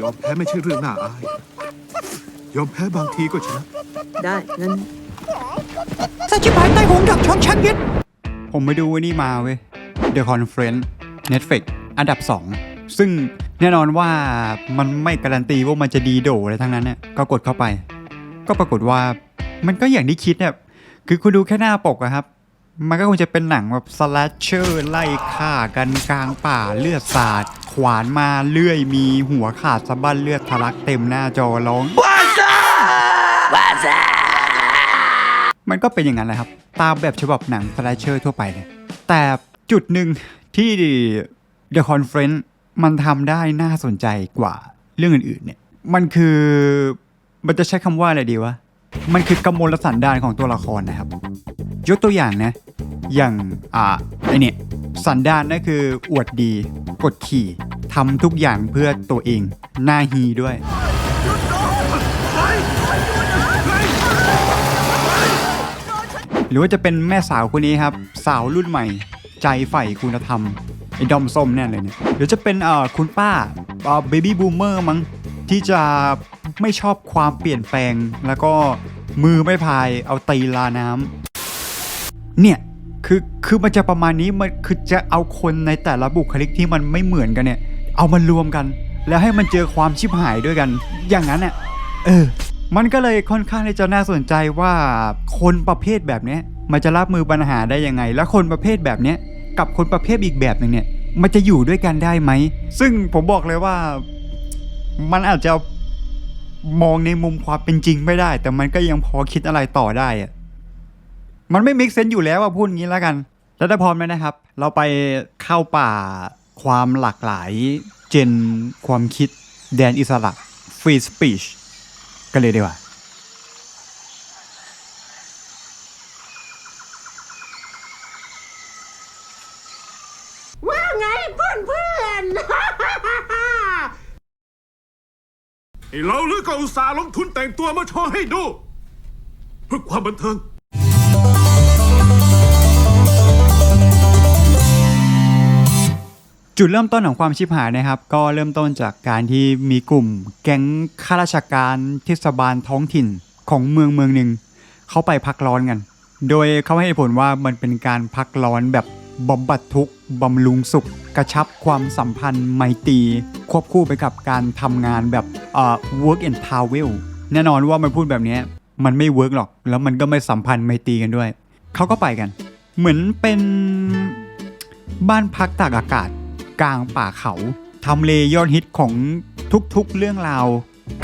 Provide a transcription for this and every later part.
ยอมแพ้ไม่ใช่เรื่องน่าอาย ยอมแพ้บางทีก็ชนะได้งั้นถ้าชิบหายใต้หงดักช้อนชักยึดผมไปดูไอ้นี่มาเว้ย The Conference Netflix อันดับ 2 ซึ่งแน่นอนว่ามันไม่การันตีว่ามันจะดีโดอะไรทั้งนั้นเนี่ยก็กดเข้าไป ก็ปรากฏว่ามันก็อย่างที่คิดเนี่ย คือคุณดูแค่หน้าปกอะครับ มันก็คงจะเป็นหนังแบบสแลชเชอร์ไล่ฆ่ากันกลางป่าเลือดสาด ขวานมาเลื่อยมีหัวขาดสะบั้นเลือดทะลักเต็มหน้าจอร้องมันก็เป็นอย่างนั้นแหละครับ ตามแบบฉบับหนังสไลชเชอร์ทั่วไปเลยแต่จุดหนึ่งที่ The Conference มันทำได้น่าสนใจกว่าเรื่องอื่นๆเนี่ย มันคือมันจะใช้คำว่าอะไรดีวะ มันคือกำมลสันดานของตัวละครนะครับ ยกตัวอย่างนะ อย่างอ่าไอเนี่ยสันดานนั่นคืออวดดี กดขี่ทำทุกอย่างเพื่อตัวเอง หน้าฮีด้วย หรือว่าจะเป็นแม่สาวคนนี้ครับ สาวรุ่นใหม่ ใจใฝ่คุณธรรม ไอ้ดอมส้มแน่เลยเนี่ยหรือจะเป็นเอ่อคุณป้าเบบี้บูมเมอร์มั้งที่จะ ไม่ชอบความเปลี่ยนแปลง แล้วก็มือไม่พายเอาตีลาน้ำเนี่ยคือคือมันจะประมาณนี้มันคือจะเอาคนในแต่ละบุคลิกที่มันไม่เหมือนกันเนี่ย เอามารวมกัน แล้วให้มันเจอความชิบหายด้วยกัน อย่างนั้นเนี่ยเออ มันก็เลยค่อนข้างที่จะน่าสนใจว่าคนประเภทแบบเนี้ยมันจะรับมือปัญหาได้ยังไง แล้วคนประเภทแบบเนี้ยกับคนประเภทอีกแบบหนึ่งเนี่ย มันจะอยู่ด้วยกันได้ไหม ซึ่งผมบอกเลยว่า มันอาจจะ มองในมุมความเป็นจริงไม่ได้ แต่มันก็ยังพอคิดอะไรต่อได้อะมันไม่มิกเซนอยู่แล้วอะพูดงี้แล้วกัน แล้วถ้าพร้อมแล้วนะครับ เราไปเข้าป่าความหลากหลาย เจนความคิดแดนอิสระฟรีสปีชกันเลยดีกว่าไงเพื่อนเพื่อน ไอุตส่าห์ลงทุนแต่งตัวมาโชว์ให้ดู เพื่อความบันเทิงจุดเริ่มต้นของความชิบหายนะครับ ก็เริ่มต้นจากการที่มีกลุ่ม แก๊งข้าราชการเทศบาลท้องถิ่นของเมืองเมืองหนึ่งเขาไปพักร้อนกัน โดยเขาให้ผลว่ามันเป็นการพักร้อนแบบบำบัดทุกข์บำรุงสุข กระชับความสัมพันธ์ไมตรีควบคู่ไปกับการทำงานแบบ work and travel แน่นอนว่ามันพูดแบบนี้มันไม่เวิร์กหรอก แล้วมันก็ไม่สัมพันธ์ไม่ตีกันด้วย เขาก็ไปกัน เหมือนเป็นบ้านพักตากอากาศ กลางป่าเขาทำเลยอดฮิตของทุกๆเรื่องราว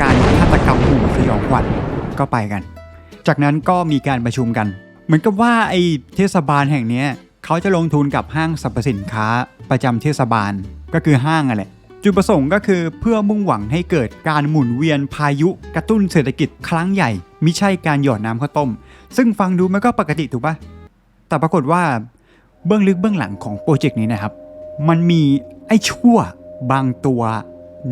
การฆาตกรรมหมู่สยองขวัญก็ไปกัน จากนั้นก็มีการประชุมกัน เหมือนกับว่าไอ้เทศบาลแห่งนี้เขาจะลงทุนกับห้างสรรพสินค้าประจำเทศบาลก็คือห้างอะแหละ จุดประสงค์ก็คือเพื่อมุ่งหวังให้เกิดการหมุนเวียนพายุกระตุ้นเศรษฐกิจครั้งใหญ่มิใช่การหยอดน้ำข้าวต้ม ซึ่งฟังดูมันก็ปกติถูกปะแต่ปรากฏว่าเบื้องลึกเบื้องหลังของโปรเจกต์นี้นะครับ มันมีไอ้ชั่วบางตัว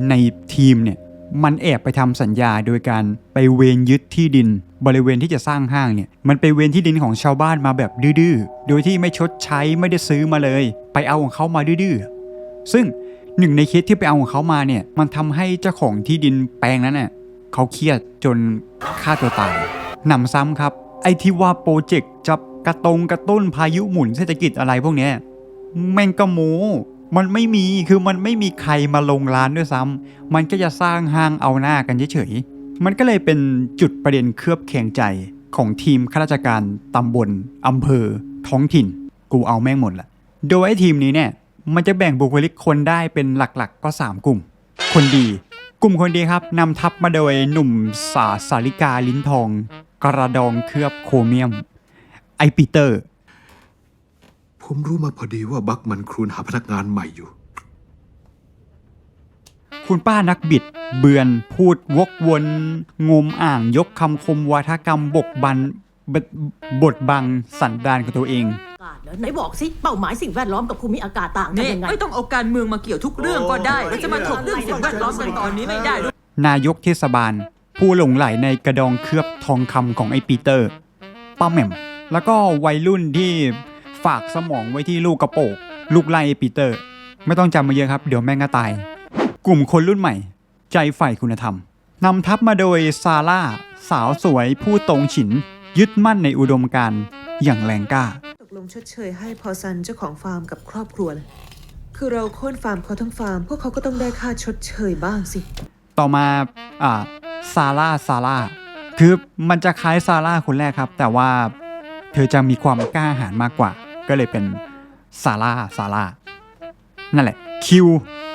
ในทีมเนี่ยมันแอบไปทำสัญญาโดยการไปเวนยึดที่ดิน บริเวณที่จะสร้างห้างเนี่ยมันไปเวนที่ดินของชาวบ้านมาแบบดื้อๆ โดยที่ไม่ชดใช้ไม่ได้ซื้อมาเลย ไปเอาของเขามาดื้อๆ ซึ่ง หนึ่งในเคสที่ไปเอาของเขามาเนี่ย มันทำให้เจ้าของที่ดินแปลงนั้นเน่ยเขาเครียดจนฆ่าตัวตายหนำซ้ำครับ ไอ้ที่ว่าโปรเจกต์จะกระตรงกระตุ้นพายุหมุนเศรษฐกิจอะไรพวกเนี้ยแม่งกะโมมันไม่มีคือมันไม่มีใครมาลงร้านด้วยซ้ำมันก็จะสร้างห้างเอาหน้ากันเฉยๆมันก็เลยเป็นจุดประเด็นเคลือบแข่งใจของทีมข้าราชการตำบลอำเภอ ท้องถิ่น กูเอาแม่งหมดละโดยไอ้ทีมนี้เนี่ย มันจะแบ่งบุคลิกคนได้เป็นหลักๆ ก็ 3 กลุ่ม คนดี กลุ่มคนดีครับนำทัพมาโดยหนุ่มสาสาริกาลิ้นทอง กระดองเคลือบโครเมียม ไอปีเตอร์ ผมรู้มาพอดีว่าบักมันครูนหาพนักงานใหม่อยู่ คุณป้านักบิด เบือนพูดวกวน งมอ่างยกคำคมวาทกรรมบกบัน บบทบังสันดานของตัวเองอากาศเหรอไหนบอกสิเป้าหมายสิ่งแวดล้อมกับภูมิอากาศต่างกันนี่ยังไง ไม่ต้องเอาการเมืองมาเกี่ยวทุกเรื่องก็ได้เราจะมาถกเรื่องสิ่งแวดล้อมกันตอนนี้ไม่ได้ด้วยนายกเทศบาล ผู้หลงไหลในกระดองเคลือบทองคำของไอปีเตอร์ ป้าแหม่ม แล้วก็วัยรุ่นที่ฝากสมองไว้ที่ลูกกระโปกลูกไล่ปีเตอร์ ไม่ต้องจำมาเยอะครับ เดี๋ยวแม่งก็ตาย กลุ่มคนรุ่นใหม่ ใจใฝ่คุณธรรมนำทัพมาโดยซาร่าสาวสวยผู้ตรงฉิน ยึดมั่นในอุดมการณ์อย่างแรงกล้า ตกลงชดเชยให้พอซันเจ้าของฟาร์มกับครอบครัวเลยคือเราโค่นฟาร์มเขาทั้งฟาร์ม พวกเขาก็ต้องได้ค่าชดเชยบ้างสิ ต่อมาอ่าซาร่าซาร่าคือมันจะคล้ายซาร่าคนแรกครับ แต่ว่าเธอจะมีความกล้าหาญมากกว่า ก็เลยเป็นซาร่าซาร่านั่นแหละคิว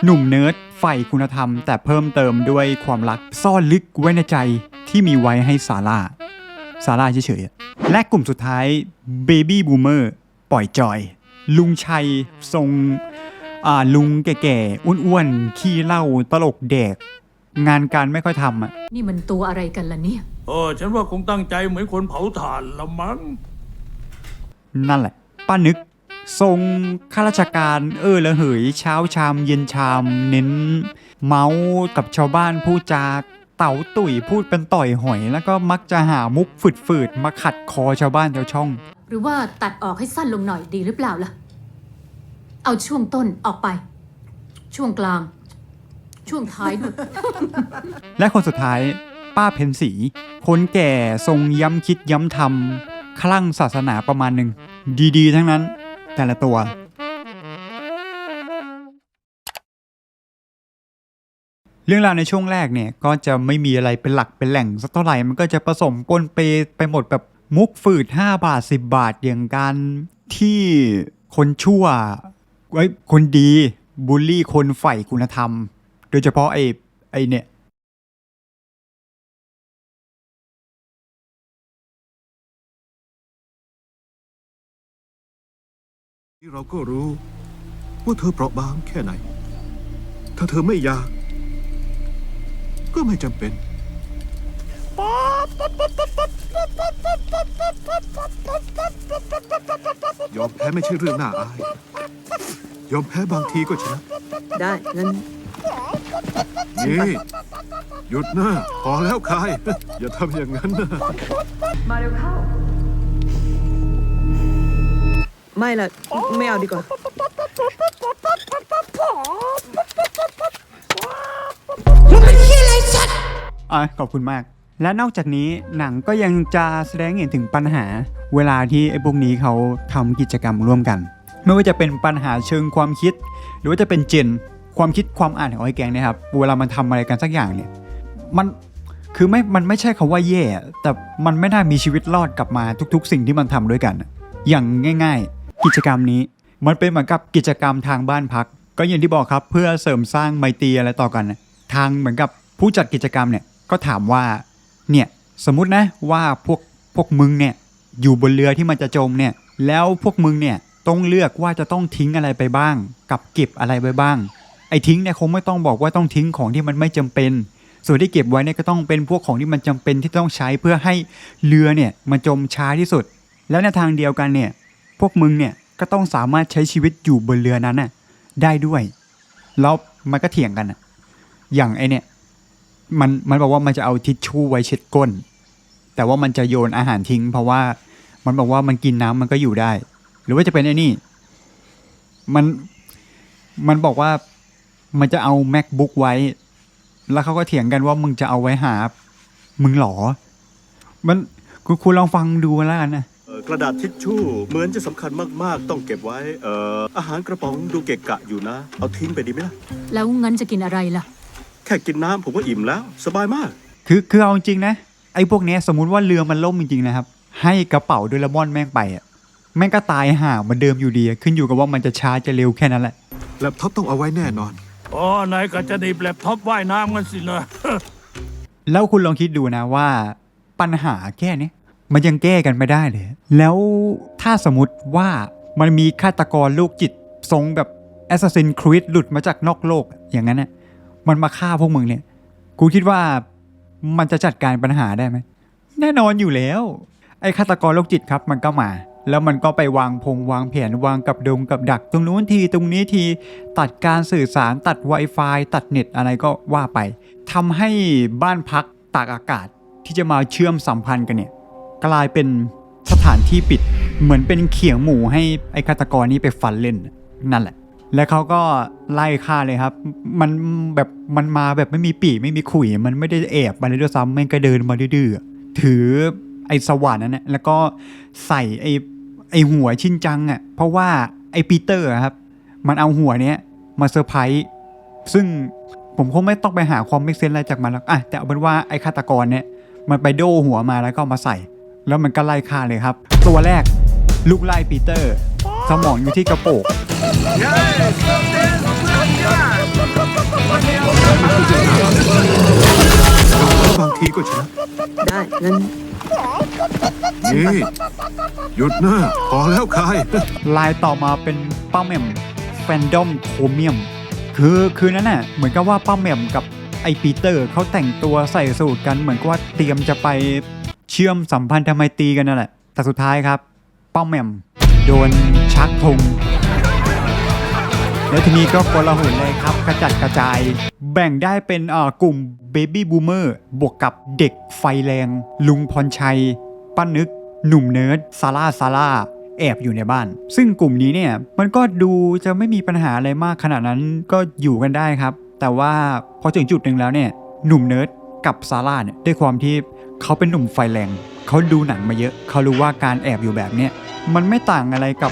หนุ่มเนิร์ดใฝ่คุณธรรม แต่เพิ่มเติมด้วยความรักซ่อนลึกไว้ในใจที่มีไว้ให้ซาร่า ซาร่าเฉยๆ และกลุ่มสุดท้ายเบบี้บูมเมอร์ปล่อยจอย ลุงชัยทรงอ่าลุงแก่ๆ อ้วนๆ ขี้เหล้าตลกแดกงานการไม่ค่อยทำอะ นี่มันตัวอะไรกันล่ะเนี่ย เออ ฉันว่าคงตั้งใจเหมือนคนเผาถ่านละมั้ง นั่นแหละ ป้านึกทรงข้าราชการเออละเหยเช้าชามเย็นชาม เน้น เมาส์กับชาวบ้านพูดจา เต่าตุ๋ยพูดเป็นต่อยหอยแล้วก็มักจะหามุกฝืดๆ มาขัดคอชาวบ้านชาวช่อง หรือว่าตัดออกให้สั้นลงหน่อยดีหรือเปล่าล่ะ เอาช่วงต้นออกไป ช่วงกลาง ช่วงท้ายด้วย และคนสุดท้ายป้าเพนสี คนแก่ทรงย้ำคิดย้ำทำคลั่งศาสนาประมาณหนึ่งดีๆ ทั้งนั้น แต่ละตัว เรื่องราวในช่วงแรกเนี่ยก็จะไม่มีอะไรเป็นหลักเป็นแหล่งสักเท่าไหร่มันก็จะผสมปนเปไปหมดแบบมุกฝืด 5 บาท 10 บาทอย่างการที่คนชั่วไว้ยคนดีบูลลี่คนใฝ่คุณธรรม โดยเฉพาะไอ้ไอ้เนี่ยที่เราก็รู้ว่าเธอเปราะบางแค่ไหน ถ้าเธอไม่อยาก ก็ไม่จำเป็นยอมแพ้ไม่ใช่เรื่องน่าอาย ยอมแพ้บางทีก็ชนะ ได้งั้นนี่ หยุดนะพอแล้วคาย อย่าทำอย่างนั้นนะ มาเร็วเข้า ไม่ละไม่เอาดีกว่า อะขอบคุณมาก และนอกจากนี้หนังก็ยังจะแสดงเห็นถึงปัญหา เวลาที่ไอ้พวกนี้เขาทำกิจกรรมร่วมกัน ไม่ว่าจะเป็นปัญหาเชิงความคิด หรือว่าจะเป็นเจนความคิดความอ่านของไอ้แกงเนะครับเวลามันทำอะไรกันสักอย่างเนี่ยมันคือไม่ มันไม่ใช่คาว่าแย่ แต่มันไม่น่ามีชีวิตรอดกลับมาทุกๆ สิ่งที่มันทำด้วยกัน อย่างง่าย ๆ กิจกรรมนี้ มันเป็นเหมือนกับกิจกรรมทางบ้านพัก ก็อย่างที่บอกครับ เพื่อเสริมสร้างไมตรีอะไรต่อกัน ทางเหมือนกับผู้จัดกิจกรรมเนี่ย ก็ถามว่าเนี่ยสมมตินะว่าพวกพวกมึงเนี่ยอยู่บนเรือที่มันจะจมเนี่ยแล้วพวกมึงเนี่ยต้องเลือกว่าจะต้องทิ้งอะไรไปบ้าง กับเก็บอะไรไปบ้าง ไอ้ทิ้งเนี่ยคงไม่ต้องบอกว่าต้องทิ้งของที่มันไม่จำเป็น ส่วนที่เก็บไว้เนี่ยก็ต้องเป็นพวกของที่มันจำเป็นที่ต้องใช้เพื่อให้เรือเนี่ยมันจมช้าที่สุด แล้วในทางเดียวกันเนี่ยพวกมึงเนี่ยก็ต้องสามารถใช้ชีวิตอยู่บนเรือนั้นน่ะได้ด้วยแล้วมันก็เถียงกันน่ะอย่างไอเนี่ย มันมันบอกว่ามันจะเอาทิชชู่ไว้เช็ดก้น แต่ว่ามันจะโยนอาหารทิ้ง เพราะว่ามันบอกว่ามันกินน้ำมันก็อยู่ได้ หรือว่าจะเป็นไอ้นี่ มันมันบอกว่ามันจะเอา macbook ไว้ แล้วเขาก็เถียงกันว่ามึงจะเอาไว้หา มึงหรอ มันคุณคุณลองฟังดูแล้วกันนะเอ่อกระดาษทิชชู่เหมือนจะสำคัญมากๆ ต้องเก็บไว้ เอ่ออาหารกระป๋องดูเกะกะอยู่นะ เอาทิ้งไปดีไหมล่ะ แล้วงั้นจะกินอะไรล่ะแค่กินน้ำผมก็อิ่มแล้ว สบายมาก คือคือเอาจริงๆนะไอ้พวกเนี้ยสมมุติว่าเรือมันล่มจริงๆนะครับ ให้กระเป๋าโดเรมอนแม่งไปอะแม่งก็ตายห่าเหมือนเดิมอยู่ดีอะขึ้นอยู่กับว่ามันจะช้าจะเร็วแค่นั้นแหละ แล็ปท็อปต้องเอาไว้แน่นอน อ๋อนายก็จะดีบแล็ปท็อปว่ายน้ำกันสินะ แล้วคุณลองคิดดูนะว่าปัญหาแค่เนี้ยมันยังแก้กันไม่ได้เลย แล้วถ้าสมมติว่ามันมีฆาตกรโรคจิตทรงแบบ Assassin's Creed หลุดมาจากนอกโลกอย่างนั้นน่ะ มันมาฆ่าพวกมึงเนี่ย กูคิดว่ามันจะจัดการปัญหาได้ไหม แน่นอนอยู่แล้ว ไอ้ฆาตกรโรคจิตครับมันก็มา แล้วมันก็ไปวางพงวางแผนวางกับดงกับดัก ตรงนู้นทีตรงนี้ทีตัดการสื่อสารตัด Wi-Fi ตัดเน็ตอะไรก็ว่าไปทำให้บ้านพักตากอากาศที่จะมาเชื่อมสัมพันธ์กันเนี่ย กลายเป็นสถานที่ปิด เหมือนเป็นเขียงหมูให้ไอ้ฆาตกรนี้ไปฟันเล่น นั่นแหละ แล้วเขาก็ไล่ฆ่าเลยครับ มันแบบมันมาแบบไม่มีปีไม่มีขุย มันไม่ได้แอบมาเลยด้วยซ้ำมันก็เดินมาดื้อถือไอ้สว่านนั้นนะแล้วก็ใส่ไอ้ไอ้หัวชินจังอะ เพราะว่าไอ้ปีเตอร์ครับ มันเอาหัวเนี้ยมาเซอร์ไพรส์ ซึ่งผมคงไม่ต้องไปหาความไม่เซนอะไรจากมันหรอกอะแต่เอาเป็นว่าไอ้ฆาตกรเนี่ย มันไปโดหัวมาแล้วก็มาใส่ แล้วมันก็ไล่ฆ่าเลยครับ ตัวแรกลูกไล่ปีเตอร์ สมองอยู่ที่กระโปง บางทีก็ชนะได้ งั้น นี่หยุดนะพอแล้วคาย ลายต่อมาเป็นป้าแหม่มแฟนดอมโทเมียม คือคืนนั้นน่ะเหมือนกับว่าป้าแหม่มกับไอปีเตอร์เขาแต่งตัวใส่สูทกันเหมือนกับว่าเตรียมจะไปเชื่อมสัมพันธไมตรีกันนั่นแหละ แต่สุดท้ายครับ ป้าแหม่มโดนชักธง แล้วทีนี้ก็กลาหนเลยครับกระจัดกระจาย แบ่งได้เป็นอ่อกลุ่มเบบี้บูมเมอร์บวกกับเด็กไฟแรง ลุงพรชัย ป้านึก หนุ่มเนิร์ดซาร่าซาร่าแอบอยู่ในบ้าน ซึ่งกลุ่มนี้เนี่ยมันก็ดูจะไม่มีปัญหาอะไรมากขนาดนั้นก็อยู่กันได้ครับ แต่ว่าพอถึงจุดหนึ่งแล้วเนี่ยหนุ่มเนิร์ดกับซาร่าเนี่ยด้วยความที่เขาเป็นหนุ่มไฟแรงเขาดูหนังมาเยอะ เขารู้ว่าการแอบอยู่แบบเนี้ยมันไม่ต่างอะไรกับ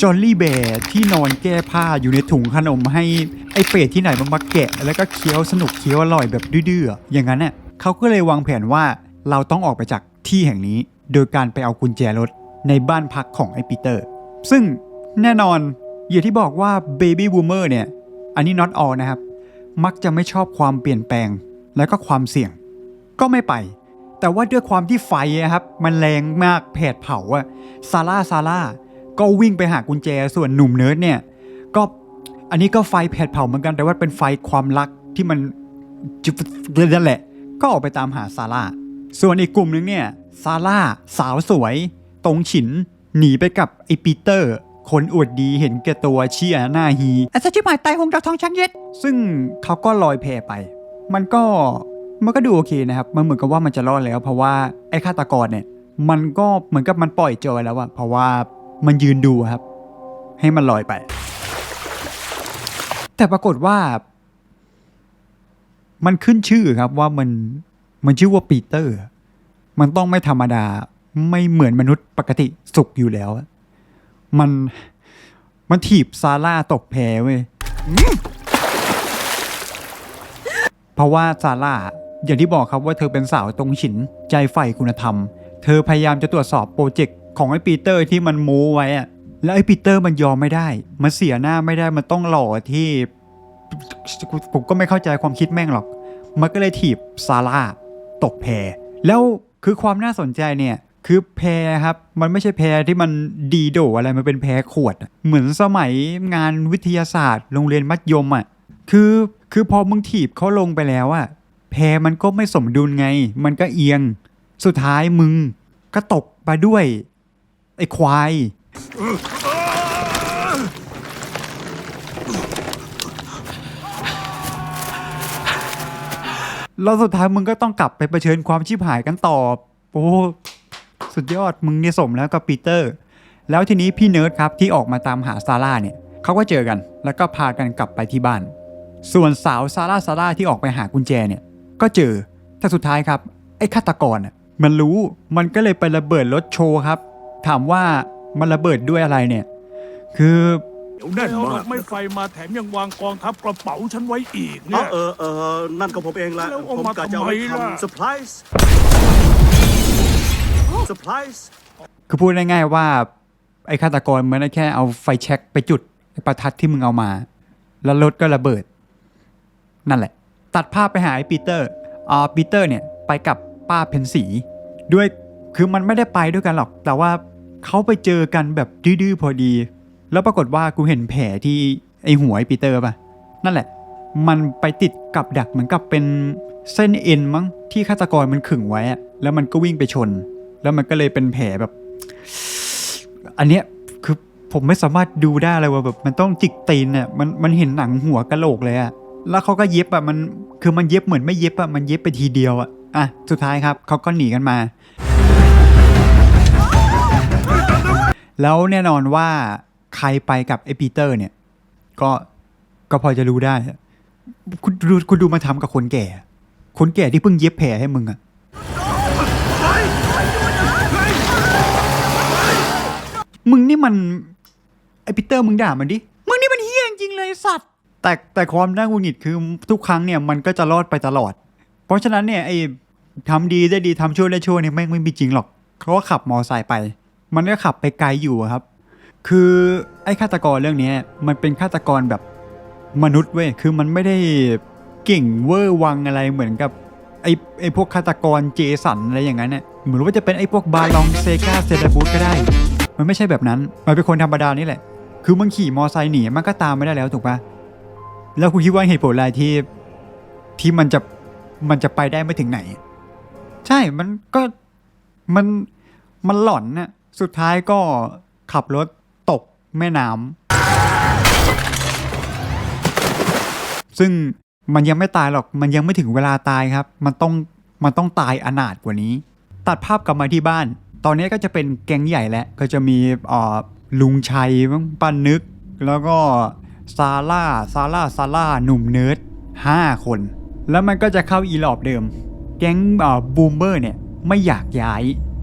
จอลลี่แบร์ที่นอนแก้ผ้าอยู่ในถุงขนมให้ไอ้เป็ดที่ไหนมันมาแกะ แล้วก็เคี้ยวสนุกเคี้ยวอร่อยแบบดื้อๆอย่างนั้นเนี่ยเขาก็เลยวางแผนว่าเราต้องออกไปจากที่แห่งนี้ โดยการไปเอากุญแจรถในบ้านพักของไอ้ปีเตอร์ ซึ่งแน่นอนอย่างที่บอกว่าเบบี้บูมเมอร์เนี่ย อันนี้ not all นะครับ มักจะไม่ชอบความเปลี่ยนแปลงและก็ความเสี่ยง ก็ไม่ไป แต่ว่าด้วยความที่ไฟอะครับ มันแรงมากแผดเผาอะซาร่าซาร่า ก็วิ่งไปหากุญแจส่วนหนุ่มเนิร์ดเนี่ย ก็อันนี้ก็ไฟแผดเผาเหมือนกันแต่ว่าเป็นไฟความรักที่มันจุดนั่นแหละ ก็ออกไปตามหาซาร่าส่วนอีกกลุ่มนึงเนี่ยซาร่าสาวสวย ตรงฉิน หนีไปกับไอปีเตอร์ คนอวดดีเห็นแก่ตัวเชียหน้าฮีอาซาชิหมายไตหงดาวทองช้างเย็ด ซึ่งเขาก็ลอยแพไป มันก็มันก็ดูโอเคนะครับ มันเหมือนกับว่ามันจะรอดแล้ว เพราะว่าไอ้ฆาตกรเนี่ย มันก็เหมือนกับมันปล่อยจอยแล้วอะเพราะว่า มันยืนดูครับ ให้มันลอยไป แต่ปรากฏว่า มันขึ้นชื่อครับว่ามันมันชื่อว่าปีเตอร์ มันต้องไม่ธรรมดาไม่เหมือนมนุษย์ปกติสุขอยู่แล้ว มันมันถีบซาร่าตกแพเว้ยเพราะว่าซาร่าอย่างที่บอกครับว่าเธอเป็นสาวตรงฉินใจใฝ่คุณธรรม เธอพยายามจะตรวจสอบโปรเจกต์ ของไอ้ปีเตอร์ที่มันโม้ไว้อะแล้วไอ้ปีเตอร์มันยอมไม่ได้ มันเสียหน้าไม่ได้ มันต้องหล่อที่ผมก็ไม่เข้าใจความคิดแม่งหรอก มันก็เลยถีบซาร่าตกแพแล้วคือความน่าสนใจเนี่ยคือแพครับมันไม่ใช่แพที่มันดีโดอะไรมันเป็นแพขวด เหมือนสมัยงานวิทยาศาสตร์ โรงเรียนมัธยมอะคือคือพอมึงถีบเขาลงไปแล้วอะแพมันก็ไม่สมดุลไง มันก็เอียง สุดท้ายมึงก็ตกไปด้วย ไอ้ควาย แล้วสุดท้ายมึงก็ต้องกลับไปเผชิญความชิบหายกันต่อ โอ้ สุดยอดมึงเนี่ยสมแล้วกับปีเตอร์ แล้วทีนี้พี่เนิร์ดครับที่ออกมาตามหาซาร่าเนี่ยเขาก็เจอกัน แล้วก็พากันกลับไปที่บ้าน ส่วนสาวซาร่าซาร่าที่ออกไปหากุญแจเนี่ย ก็เจอแต่สุดท้ายครับ ไอ้ฆาตกรน่ะมันรู้มันก็เลยไประเบิดรถโชว์ครับ ถามว่ามันระเบิดด้วยอะไรเนี่ย คือเดี๋ยวแน่นมากไม่ไฟมาแถมยังวางกองทัพกระเป๋าฉันไว้อีกเอเนี่ยอเออเออนั่นก็ผมเองละแล้วผเอามมากะจะเอาไว้ทำไมล่ะ ทำเซอร์ไพรส์เซอร์ไพรส์คือพูดง่ายๆว่าไอ้ฆาตกรมันได้แค่เอาไฟแช็กไปจุดไอ้ประทัดที่มึงเอามา แล้วรถก็ระเบิด นั่นแหละ ตัดภาพไปหาไอ้ปีเตอร์อ่าปีเตอร์เนี่ยไปกับป้าเพนสีด้วยคือมันไม่ได้ไปด้วยกันหรอก แต่ว่า เขาไปเจอกันแบบดื้อๆพอดี แล้วปรากฏว่ากูเห็นแผลที่ไอหัวไอปีเตอร์ป่ะ นั่นแหละ มันไปติดกับดักเหมือนกับเป็นเส้นเอ็นมั้งที่ฆาตกรมันขึงไว้อะแล้วมันก็วิ่งไปชน แล้วมันก็เลยเป็นแผลแบบ อันเนี้ยคือผมไม่สามารถดูได้เลยว่าแบบ มันต้องจิกตีนเนี่ยมันมันเห็นหนังหัวกะโหลกเลยอะแล้วเขาก็เย็บอะมันคือมันเย็บเหมือนไม่เย็บอะมันเย็บไปทีเดียวอะอะสุดท้ายครับเขาก็หนีกันมา แล้วแน่นอนว่าใครไปกับไอ้ปีเตอร์เนี่ย ก็ก็พอจะรู้ได้ คุณดูคุณดูมาทำกับคนแก่ คนแก่ที่เพิ่งเย็บแผลให้มึงอะมึงนี่มัน ไอปีเตอร์มึงด่ามันดิ มึงนี่มันเฮี้ยจริงเลยสัตว์ แต่แต่ความน่าหงุดหงิดคือทุกครั้งเนี่ยมันก็จะรอดไปตลอด เพราะฉะนั้นเนี่ยไอทำดีได้ดีทำชั่วได้ชั่วเนี่ยแม่งไม่มีจริงหรอกเขาก็ขับมอไซค์ไป มันก็ขับไปไกลอยู่ครับ คือไอ้ฆาตกรเรื่องนี้มันเป็นฆาตกรแบบมนุษย์เว้ย คือมันไม่ได้เก่งเวอร์วังอะไรเหมือนกับไอ้ไอ้พวกฆาตกรเจสันอะไรอย่างนั้นเนี่ยเหมือนว่าจะเป็นไอ้พวกบาลองเซกาเซดาบูตก็ได้ มันไม่ใช่แบบนั้น มันเป็นคนธรรมดานี่แหละ คือมันขี่มอไซค์หนีมันก็ตามไม่ได้แล้วถูกปะแล้วคุณคิดว่าเหตุผลอะไรที่ที่มันจะมันจะไปได้ไม่ถึงไหน ใช่ มันก็มันมันหลอนน่ะ สุดท้ายก็ขับรถตกแม่น้ำซึ่งมันยังไม่ตายหรอกมันยังไม่ถึงเวลาตายครับ มันต้องมันต้องตายอนาถกว่านี้ ตัดภาพกลับมาที่บ้าน ตอนนี้ก็จะเป็นแก๊งใหญ่แล้วก็จะมีอ่อลุงชัยมั้งป้านึก แล้วก็ซาร่าซาร่าซาร่าหนุ่มเนิร์ดห้าคน แล้วมันก็จะเข้าอีหลอบเดิม แก๊งบูมเบอร์เนี่ยไม่อยากย้าย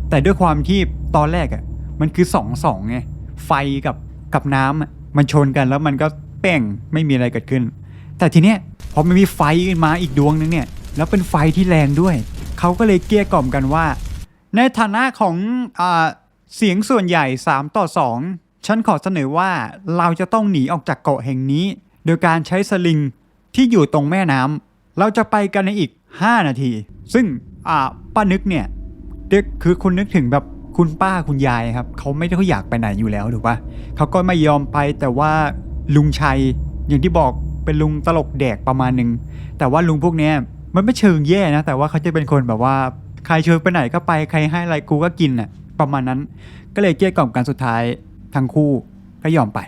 แต่ด้วยความที่ ตอนแรกอะ่ะมันคือสองสองไงไฟกับกับน้ำอะมันชนกันแล้วมันก็แป้งไม่มีอะไรเกิดขึ้น แต่ทีเนี้ยพอมันมีไฟขึ้นมาอีกดวงนึงเนี่ย แล้วเป็นไฟที่แรงด้วย เขาก็เลยเกลี้ยกล่อมกันว่า ในฐานะของอาเสียงส่วนใหญ่ 3 ต่อ 2 ฉันขอเสนอว่าเราจะต้องหนีออกจากเกาะแห่งนี้ โดยการใช้สลิงที่อยู่ตรงแม่น้ำเราจะไปกันในอีก 5 นาที ซึ่งอ่าป้านึกเนี่ยเด็กคือคุณนึกถึงแบบ คุณป้าคุณยายครับเขาไม่ได้เขาอยากไปไหนอยู่แล้วถูกปะเขาก็ไม่ยอมไปแต่ว่าลุงชัยอย่างที่บอกเป็นลุงตลกแดกประมาณหนึ่งแต่ว่าลุงพวกเนี้ยมันไม่เชิงแย่นะ แต่ว่าเขาจะเป็นคนแบบว่า ใครเชิญไปไหนก็ไปใครให้อะไรกูก็กินน่ะประมาณนั้น ก็เลยเกลี้ยกล่อมกันสุดท้ายทั้งคู่ก็ยอมไป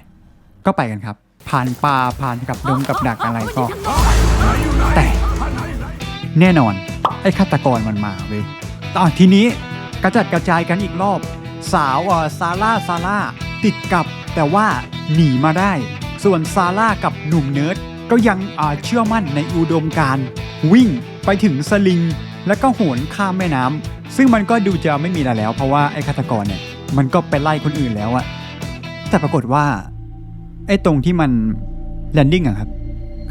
ก็ไปกันครับ ผ่านป่าผ่านกับดงกับดักอะไรก็ แต่แน่นอนไอ้ฆาตกรมันมาเว้ยตอนทีนี้ กระจัดกระจายกันอีกรอบ สาวเอ่อซาร่าซาร่าติดกับแต่ว่าหนีมาได้ ส่วนซาร่ากับหนุ่มเนิร์ดก็ยังอ่าเชื่อมั่นในอุดมการณ์วิ่งไปถึงสลิง แล้วก็โหนข้ามแม่น้ำซึ่งมันก็ดูจะไม่มีอะไรแล้ว เพราะว่าไอ้ฆาตกรเนี่ยมันก็ไปไล่คนอื่นแล้วอะแต่ปรากฏว่าไอ้ตรงที่มันแลนดิ้งอะครับ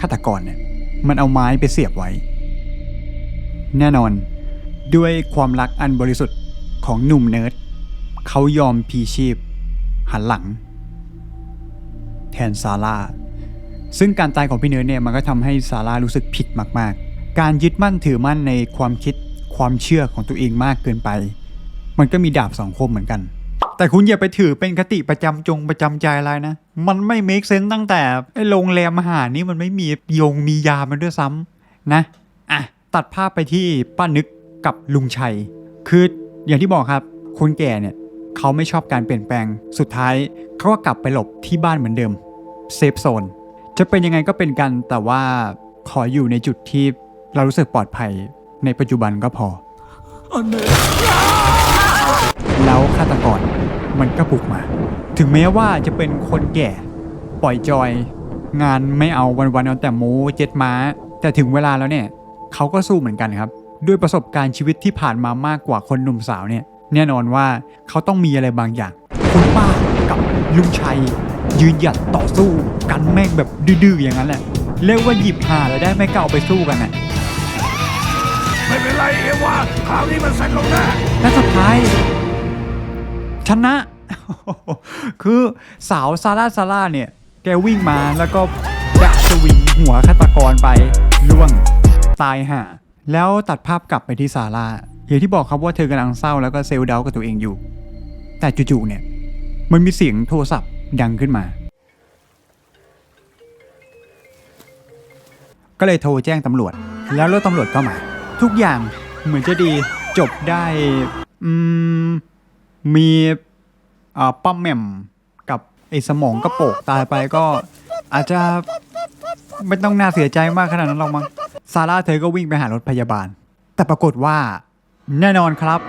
ฆาตกรเนี่ยมันเอาไม้ไปเสียบไว้ แน่นอนด้วยความรักอันบริสุทธิ์ ของหนุ่มเนิร์ดเขายอมพีชีพ หันหลัง แทนซาร่าซึ่งการตายของพี่เนิร์ดเนี่ยมันก็ทำให้ซาร่ารู้สึกผิดมาก ๆ การยึดมั่นถือมั่นในความคิดความเชื่อของตัวเองมากเกินไป มันก็มีดาบสองคมเหมือนกัน แต่คุณอย่าไปถือเป็นคติประจำจงประจำใจอะไรนะ มันไม่ make sense ตั้งแต่ไอ้โรงแรมอาหารนี่มันไม่มียงมียามันด้วยซ้ำนะ อะ ตัดภาพไปที่ป้านึกกับลุงชัย คือ อย่างที่บอกครับคนแก่เนี่ยเขาไม่ชอบการเปลี่ยนแปลง สุดท้ายเขาก็กลับไปหลบที่บ้านเหมือนเดิมเซฟโซนจะเป็นยังไงก็เป็นกันแต่ว่าขออยู่ในจุดที่เรารู้สึกปลอดภัยในปัจจุบันก็พอ แล้วฆาตกรมันก็บุกมา ถึงแม้ว่าจะเป็นคนแก่ ปล่อยจอย งานไม่เอาวันๆเอาแต่หมูเจ็ดม้า แต่ถึงเวลาแล้วเนี่ย เขาก็สู้เหมือนกันครับ ด้วยประสบการณ์ชีวิตที่ผ่านมามากกว่าคนหนุ่มสาวเนี่ยแน่นอนว่าเขาต้องมีอะไรบางอย่าง คุณป้ากับลุงชัย ยืนหยัดต่อสู้กันแม่งแบบดื้อๆอย่างนั้นแหละเรียกว่าหยิบหาแล้วได้ไม่ก็เอาไปสู้กันน่ะไม่เป็นไรเอวาคราวนี้มันเสร็จลงแน่และสุดท้ายชนะ คือสาวซาร่าซาร่าเนี่ย แกวิ่งมาแล้วก็ดะสวิงหัวฆาตกรไปล่วงตายห่า แล้วตัดภาพกลับไปที่ซาร่าอย่างที่บอกครับว่าเธอกำลังเศร้าแล้วก็เซลล์เดากับตัวเองอยู่ แต่จู่ๆเนี่ย มันมีเสียงโทรศัพท์ดังขึ้นมา ก็เลยโทรแจ้งตำรวจ แล้วรถตำรวจก็มา ทุกอย่างเหมือนจะดีจบได้อืมมีอ่าป้อมแหม่มกับไอ้สมองกระโปกตายไปก็อาจจะไม่ต้องน่าเสียใจมากขนาดนั้นหรอกมั้ง ซาร่าเธอก็วิ่งไปหารถพยาบาล แต่ปรากฏว่า แน่นอนครับ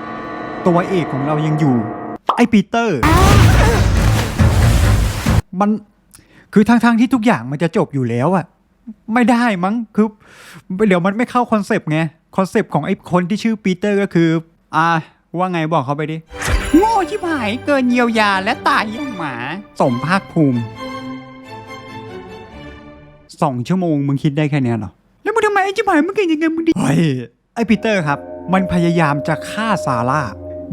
ตัวเอกของเรายังอยู่ ไอ้ปีเตอร์ มันคือทั้งๆที่ทุกอย่างมันจะจบอยู่แล้วอะไม่ได้มั้งคือเดี๋ยวมันไม่เข้าคอนเซปต์ไงคอนเซปต์ของไอ้คนที่ชื่อปีเตอร์ก็คือ อ่า ว่าไงบอกเขาไปดิ โง่ชิบหายเกินเยียวยาและตายอย่างหมา สมภาคภูมิสองชั่วโมงมึงคิดได้แค่นี้เหรอ แล้วมึงทำไมไอ้ชิบหายมึงเก่งยังไงมึงดิเฮ้ยไอ้ปีเตอร์ครับ มันพยายามจะฆ่าซาร่า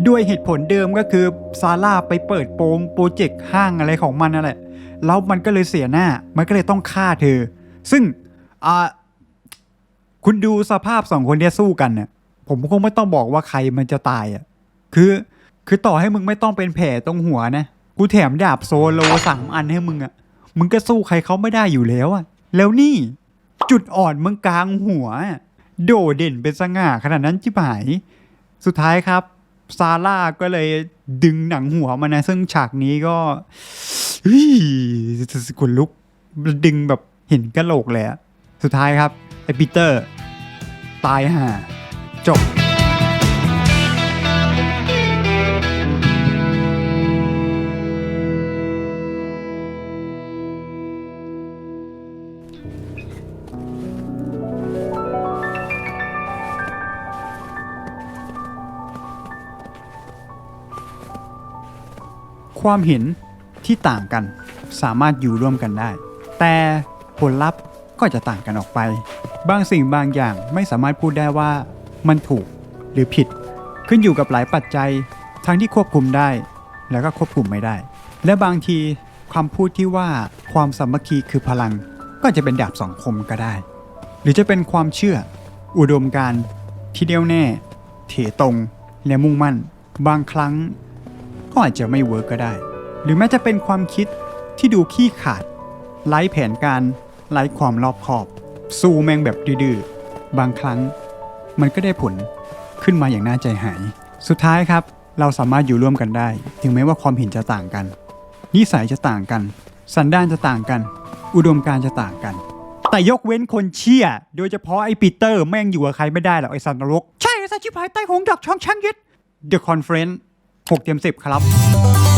ด้วยเหตุผลเดิมก็คือซาร่าไปเปิดโปงโปรเจกต์ห้างอะไรของมันนั่นแหละแล้วมันก็เลยเสียหน้า มันก็เลยต้องฆ่าเธอ ซึ่งอ่าคุณดูสภาพสองคนเนี้ยสู้กันเนี่ยผมคงไม่ต้องบอกว่าใครมันจะตายอะคือคือต่อให้มึงไม่ต้องเป็นแผลตรงหัวนะกูแถมดาบโซโลสามอันให้มึงอะมึงก็สู้ใครเขาไม่ได้อยู่แล้วอะแล้วนี่ จุดอ่อนมึงกลางหัว โดดเด่นเป็นสง่าขนาดนั้นจิ๋หาย สุดท้ายครับ ซาร่าก็เลยดึงหนังหัวมานะ ซึ่งฉากนี้ก็ขนลุกดึงแบบเห็นกระโหลกเลยสุดท้ายครับ ไอปีเตอร์ ตายห่าจบ ความเห็นที่ต่างกันสามารถอยู่ร่วมกันได้ แต่ผลลัพธ์ก็จะต่างกันออกไป บางสิ่งบางอย่างไม่สามารถพูดได้ว่ามันถูกหรือผิด ขึ้นอยู่กับหลายปัจจัย ทั้งที่ควบคุมได้ แล้วก็ควบคุมไม่ได้ และบางทีความพูดที่ว่าความสามัคคีคือพลัง ก็จะเป็นดาบสองคมก็ได้ หรือจะเป็นความเชื่อ อุดมการที่เดียวแน่ เถตรงและมุ่งมั่น บางครั้ง ก็อาจจะไม่เวิร์กก็ได้ หรือแม้จะเป็นความคิดที่ดูขี้ขาดไร้แผนการไร้ความรอบคอบ สู้แมงแบบดื้อบางครั้ง มันก็ได้ผลขึ้นมาอย่างน่าใจหาย สุดท้ายครับ เราสามารถอยู่ร่วมกันได้ ถึงแม้ว่าความเห็นจะต่างกัน นิสัยจะต่างกัน สันดานจะต่างกัน อุดมการจะต่างกัน แต่ยกเว้นคนเชี่ย โดยเฉพาะไอ้ปีเตอร์แม่งอยู่กับใครไม่ได้หรอกไอ้สันนรก ใช่ไอ้สันชิบหายใต้หงดอกช่องช่างยึด The Conference 6เต็ม10 ครับ